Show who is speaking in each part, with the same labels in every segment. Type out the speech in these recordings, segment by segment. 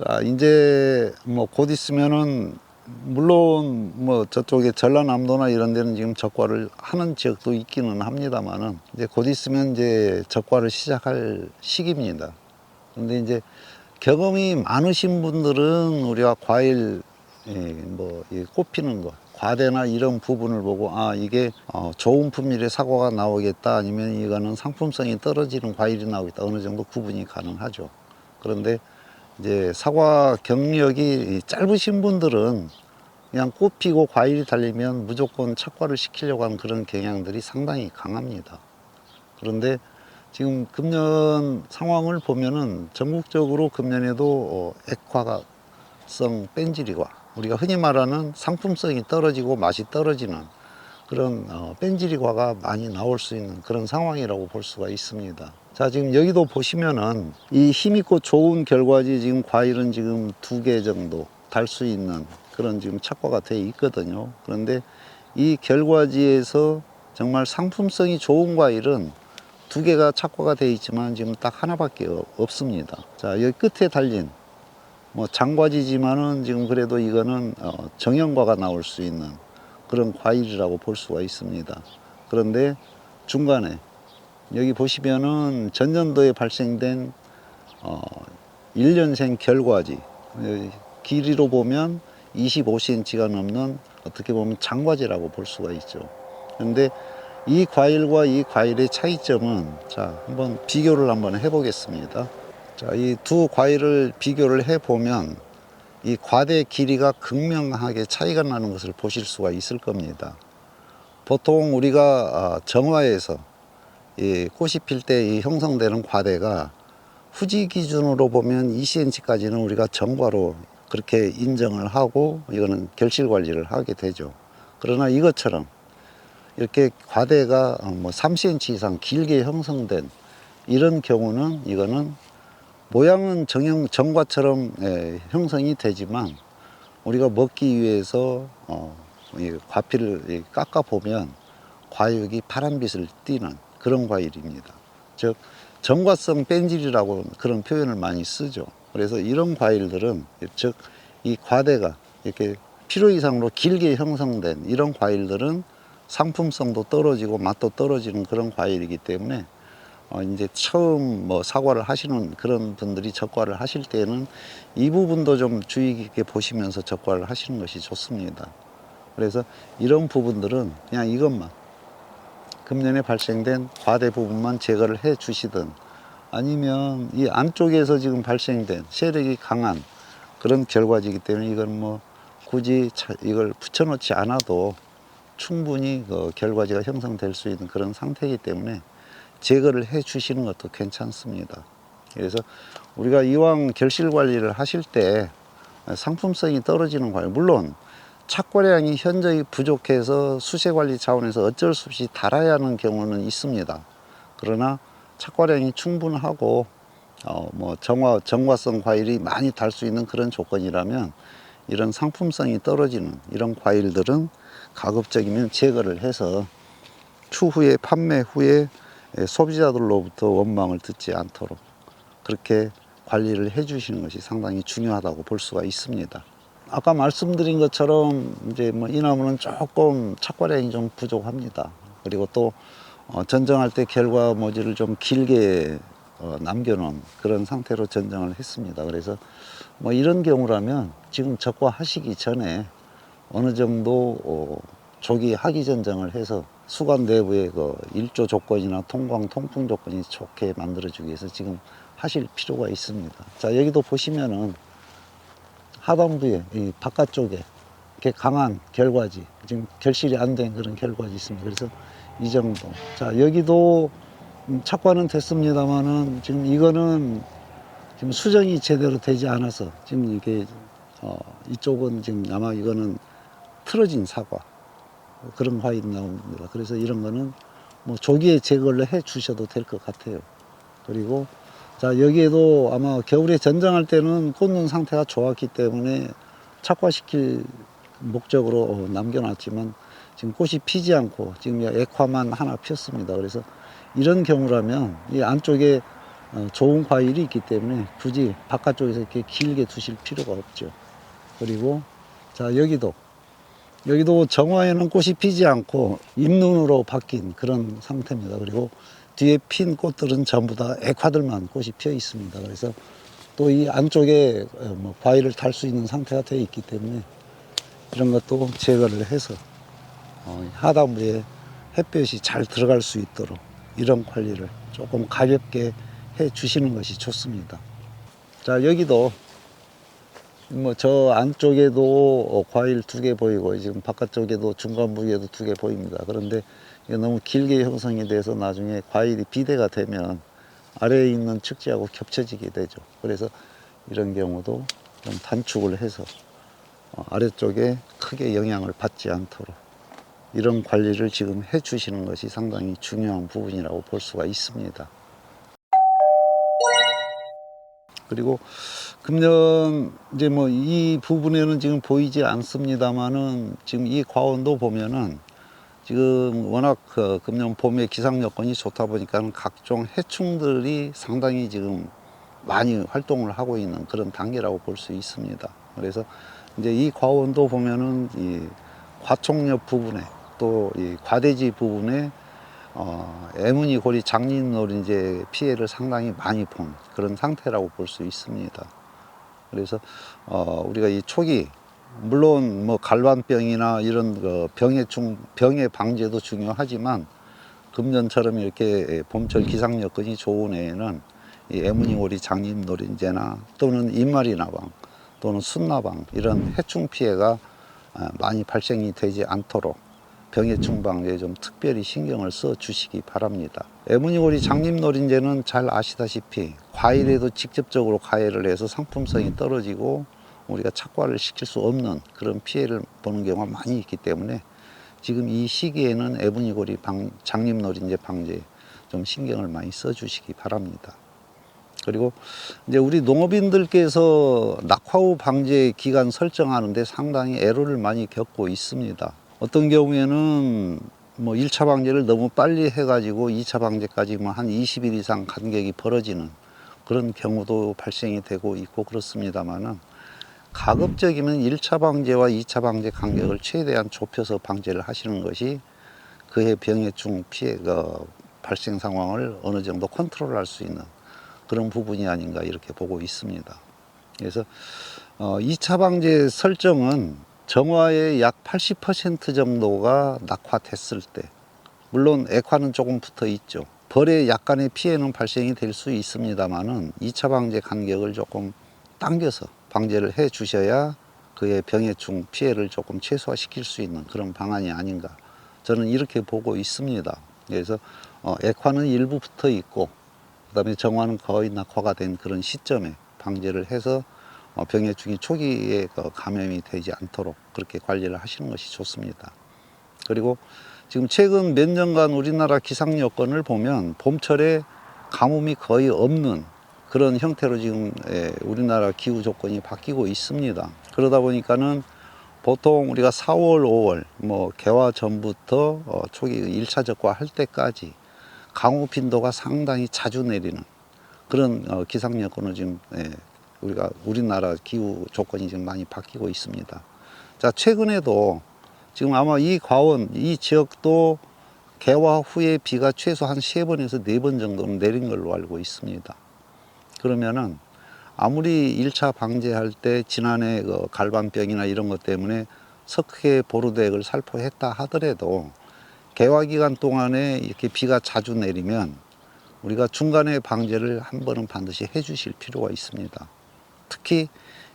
Speaker 1: 자, 이제 뭐 곧 있으면은 물론 뭐 저쪽에 전라남도나 이런 데는 지금 적과를 하는 지역도 있기는 합니다만은 이제 곧 있으면 이제 적과를 시작할 시기입니다. 근데 이제 경험이 많으신 분들은 우리가 과일 예, 뭐이 꼽히는 거 과대나 이런 부분을 보고 아 이게 어, 좋은 품질의 사과가 나오겠다 아니면 이거는 상품성이 떨어지는 과일이 나오겠다 어느 정도 구분이 가능하죠. 그런데 이제 사과 경력이 짧으신 분들은 그냥 꽃 피고 과일이 달리면 무조건 착과를 시키려고 하는 그런 경향들이 상당히 강합니다. 그런데 지금 금년 상황을 보면은 전국적으로 금년에도 어, 액화성 뺀질이과 우리가 흔히 말하는 상품성이 떨어지고 맛이 떨어지는 그런 어, 뺀질이과가 많이 나올 수 있는 그런 상황이라고 볼 수가 있습니다. 자 지금 여기도 보시면은 이 힘있고 좋은 결과지 지금 과일은 지금 두 개 정도 달 수 있는 그런 지금 착과가 돼 있거든요. 그런데 이 결과지에서 정말 상품성이 좋은 과일은 두 개가 착과가 돼 있지만 지금 딱 하나밖에 없- 없습니다. 자 여기 끝에 달린 뭐 장과지지만은 지금 그래도 이거는 어, 정형과가 나올 수 있는 그런 과일이라고 볼 수가 있습니다. 그런데 중간에 여기 보시면은 전년도에 발생된 어, 1년생 결과지 여기 길이로 보면 25cm가 넘는 어떻게 보면 장과지라고 볼 수가 있죠. 그런데 이 과일과 이 과일의 차이점은 자 한번 비교를 한번 해보겠습니다. 자이 두 과일을 비교를 해 보면 이 과대 길이가 극명하게 차이가 나는 것을 보실 수가 있을 겁니다. 보통 우리가 아, 정화에서 이 꽃이 필 때 이 형성되는 과대가 후지 기준으로 보면 2cm까지는 우리가 정과로 그렇게 인정을 하고 이거는 결실 관리를 하게 되죠. 그러나 이것처럼 이렇게 과대가 어, 뭐 3cm 이상 길게 형성된 이런 경우는 이거는 모양은 정형 정과처럼 예, 형성이 되지만 우리가 먹기 위해서 어, 이 과피를 깎아 보면 과육이 파란 빛을 띠는 그런 과일입니다. 즉 정과성 뺀질이라고 그런 표현을 많이 쓰죠. 그래서 이런 과일들은 즉 이 과대가 이렇게 필요 이상으로 길게 형성된 이런 과일들은 상품성도 떨어지고 맛도 떨어지는 그런 과일이기 때문에 어, 이제 처음 뭐 사과를 하시는 그런 분들이 적과를 하실 때는 이 부분도 좀 주의 깊게 보시면서 적과를 하시는 것이 좋습니다. 그래서 이런 부분들은 그냥 이것만 금년에 발생된 과대 부분만 제거를 해 주시든 아니면 이 안쪽에서 지금 발생된 세력이 강한 그런 결과지기 때문에 이건 뭐 굳이 차- 이걸 붙여놓지 않아도 충분히 그 결과지가 형성될 수 있는 그런 상태이기 때문에 제거를 해 주시는 것도 괜찮습니다. 그래서 우리가 이왕 결실 관리를 하실 때 상품성이 떨어지는 과일, 물론 착과량이 현저히 부족해서 수세 관리 차원에서 어쩔 수 없이 달아야 하는 경우는 있습니다. 그러나 착과량이 충분하고 어, 뭐 정화 정과성 과일이 많이 달 수 있는 그런 조건이라면 이런 상품성이 떨어지는 이런 과일들은 가급적이면 제거를 해서 추후에 판매 후에 예, 소비자들로부터 원망을 듣지 않도록 그렇게 관리를 해 주시는 것이 상당히 중요하다고 볼 수가 있습니다. 아까 말씀드린 것처럼 이제 뭐 이 나무는 조금 착과량이 좀 부족합니다. 그리고 또 어, 전정할 때 결과 모지를 좀 길게 어, 남겨놓은 그런 상태로 전정을 했습니다. 그래서 뭐 이런 경우라면 지금 적과하시기 전에 어느 정도 어, 조기 하기 전정을 해서 수관 내부의 그 일조 조건이나 통광 통풍 조건이 좋게 만들어주기 위해서 지금 하실 필요가 있습니다. 자 여기도 보시면은 하단부에 이 바깥쪽에 이렇게 강한 결과지 지금 결실이 안 된 그런 결과지 있습니다. 그래서 이 정도. 자 여기도 음, 착과는 됐습니다만은 지금 이거는 지금 수정이 제대로 되지 않아서 지금 이게 어, 이쪽은 지금 아마 이거는 틀어진 사과 그런 과일이 나옵니다. 그래서 이런 거는 뭐 조기에 제거를 해 주셔도 될 것 같아요. 그리고 자 여기에도 아마 겨울에 전장할 때는 꽂는 상태가 좋았기 때문에 착과시킬 목적으로 어, 남겨놨지만 지금 꽃이 피지 않고 지금 액화만 하나 피었습니다. 그래서 이런 경우라면 이 안쪽에 어, 좋은 과일이 있기 때문에 굳이 바깥쪽에서 이렇게 길게 두실 필요가 없죠. 그리고 자 여기도 여기도 정화에는 꽃이 피지 않고 잎눈으로 바뀐 그런 상태입니다. 그리고 뒤에 핀 꽃들은 전부 다 액화들만 꽃이 피어 있습니다. 그래서 또 이 안쪽에 어, 뭐 과일을 달 수 있는 상태가 되어 있기 때문에 이런 것도 제거를 해서 어, 하단부에 햇볕이 잘 들어갈 수 있도록 이런 관리를 조금 가볍게 해 주시는 것이 좋습니다. 자 여기도 뭐 저 안쪽에도 어, 과일 두 개 보이고 지금 바깥쪽에도 중간 부위에도 두 개 보입니다. 그런데 너무 길게 형성이 돼서 나중에 과일이 비대가 되면 아래에 있는 측지하고 겹쳐지게 되죠. 그래서 이런 경우도 좀 단축을 해서 어, 아래쪽에 크게 영향을 받지 않도록 이런 관리를 지금 해 주시는 것이 상당히 중요한 부분이라고 볼 수가 있습니다. 그리고 금년 이제 뭐 이 부분에는 지금 보이지 않습니다만은 지금 이 과원도 보면은 지금 워낙 그 금년 봄에 기상 여건이 좋다 보니까 각종 해충들이 상당히 지금 많이 활동을 하고 있는 그런 단계라고 볼 수 있습니다. 그래서 이제 이 과원도 보면은 이 과총엽 부분에 또 이 과대지 부분에 어, 애무늬 고리 장님노린재 피해를 상당히 많이 본 그런 상태라고 볼 수 있습니다. 그래서 어, 우리가 이 초기 물론 뭐 갈반병이나 이런 그 병해충 병해 방제도 중요하지만 금년처럼 이렇게 봄철 기상 여건이 좋은 해에는 이 애무늬 고리 장님 노린재나 또는 인마리나방 또는 순나방 이런 해충 피해가 아, 많이 발생이 되지 않도록 병해충 방제에 좀 특별히 신경을 써 주시기 바랍니다. 에무니고리 장님 노린재는 잘 아시다시피 과일에도 직접적으로 가해를 해서 상품성이 떨어지고 우리가 착과를 시킬 수 없는 그런 피해를 보는 경우가 많이 있기 때문에 지금 이 시기에는 에무니고리 방, 장님노린재 방제에 좀 신경을 많이 써 주시기 바랍니다. 그리고 이제 우리 농업인들께서 낙화우 방제 기간 설정하는데 상당히 애로를 많이 겪고 있습니다. 어떤 경우에는 뭐 1차 방제를 너무 빨리 해가지고 2차 방제까지 뭐한 20일 이상 간격이 벌어지는 그런 경우도 발생이 되고 있고 그렇습니다만은 가급적이면 1차 방제와 2차 방제 간격을 최대한 좁혀서 방제를 하시는 것이 그해 병해충 피해가 발생 상황을 어느 정도 컨트롤할 수 있는 그런 부분이 아닌가 이렇게 보고 있습니다. 그래서 어, 2차 방제 설정은 정화의 약 80% 정도가 낙화됐을 때 물론 액화는 조금 붙어 있죠. 벌에 약간의 피해는 발생이 될 수 있습니다만은 2차 방제 간격을 조금 당겨서 방제를 해 주셔야 그의 병해충 피해를 조금 최소화시킬 수 있는 그런 방안이 아닌가 저는 이렇게 보고 있습니다. 그래서 어, 액화는 일부 붙어 있고 그다음에 정화는 거의 낙화가 된 그런 시점에 방제를 해서 어, 병해충이 초기에 그 감염이 되지 않도록 그렇게 관리를 하시는 것이 좋습니다. 그리고 지금 최근 몇 년간 우리나라 기상 여건을 보면 봄철에 가뭄이 거의 없는 그런 형태로 지금 예, 우리나라 기후 조건이 바뀌고 있습니다. 그러다 보니까는 보통 우리가 4월, 5월 뭐 개화 전부터 어, 초기 1차 적과 할 때까지 강우 빈도가 상당히 자주 내리는 그런 어, 기상 여건을 지금 예, 우리가 우리나라 기후 조건이 지금 많이 바뀌고 있습니다. 자 최근에도 지금 아마 이 과원 이 지역도 개화 후에 비가 최소 한 세 번에서 네 번 정도는 내린 걸로 알고 있습니다. 그러면은 아무리 1차 방제할 때 지난해 그 갈반병이나 이런 것 때문에 석회 보루대액을 살포했다 하더라도 개화 기간 동안에 이렇게 비가 자주 내리면 우리가 중간에 방제를 한 번은 반드시 해 주실 필요가 있습니다. 특히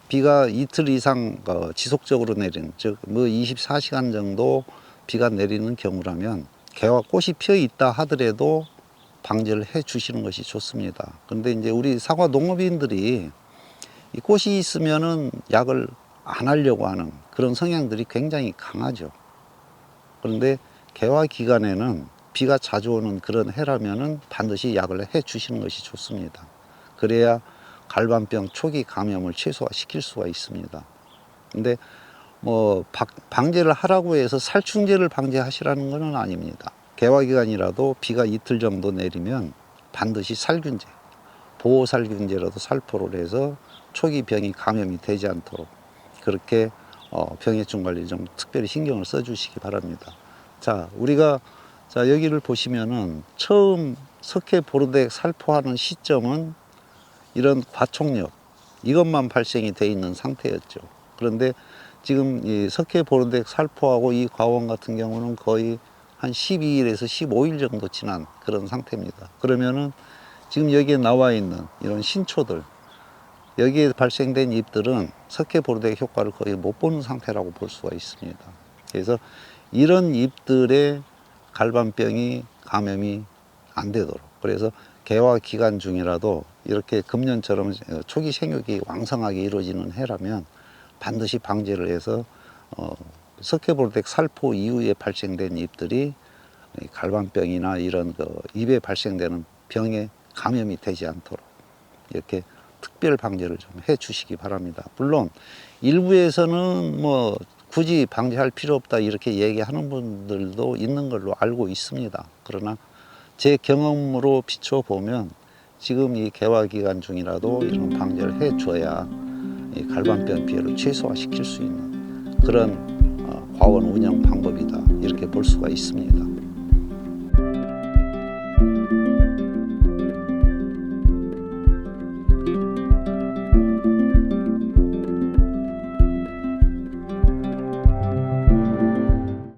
Speaker 1: 비가 이틀 이상 어, 지속적으로 내리는 즉 뭐 24시간 정도 비가 내리는 경우라면 개화 꽃이 피어 있다 하더라도 방제를 해 주시는 것이 좋습니다. 그런데 이제 우리 사과 농업인들이 이 꽃이 있으면은 약을 안 하려고 하는 그런 성향들이 굉장히 강하죠. 그런데 개화 기간에는 비가 자주 오는 그런 해라면은 반드시 약을 해 주시는 것이 좋습니다. 그래야 갈반병 초기 감염을 최소화시킬 수가 있습니다. 근데 뭐 박- 방제를 하라고 해서 살충제를 방제하시라는 것은 아닙니다. 개화 기간이라도 비가 이틀 정도 내리면 반드시 살균제 보호 살균제라도 살포를 해서 초기 병이 감염이 되지 않도록 그렇게 어, 병해충 관리 좀 특별히 신경을 써주시기 바랍니다. 자, 우리가 자 여기를 보시면은 처음 석회 보르덱 살포하는 시점은 이런 과총력 이것만 발생이 돼 있는 상태였죠. 그런데 지금 이 석회 보르덱 살포하고 이 과원 같은 경우는 거의 한 12일에서 15일 정도 지난 그런 상태입니다. 그러면은 지금 여기에 나와 있는 이런 신초들 여기에 발생된 잎들은 석회 보르덱 효과를 거의 못 보는 상태라고 볼 수가 있습니다. 그래서 이런 잎들의 갈반병이 감염이 안 되도록 그래서 개화 기간 중이라도 이렇게 금년처럼 초기 생육이 왕성하게 이루어지는 해라면 반드시 방제를 해서 어, 석회보르덱 살포 이후에 발생된 잎들이 이 갈반병이나 이런 그 입에 발생되는 병에 감염이 되지 않도록 이렇게 특별 방제를 좀 해 주시기 바랍니다. 물론 일부에서는 뭐 굳이 방제할 필요 없다 이렇게 얘기하는 분들도 있는 걸로 알고 있습니다. 그러나 제 경험으로 비춰 보면 지금 이 개화 기간 중이라도 이런 방제를 해 줘야 이 갈반병 피해를 최소화시킬 수 있는 그런 어, 과원 운영 방법이다 이렇게 볼 수가 있습니다.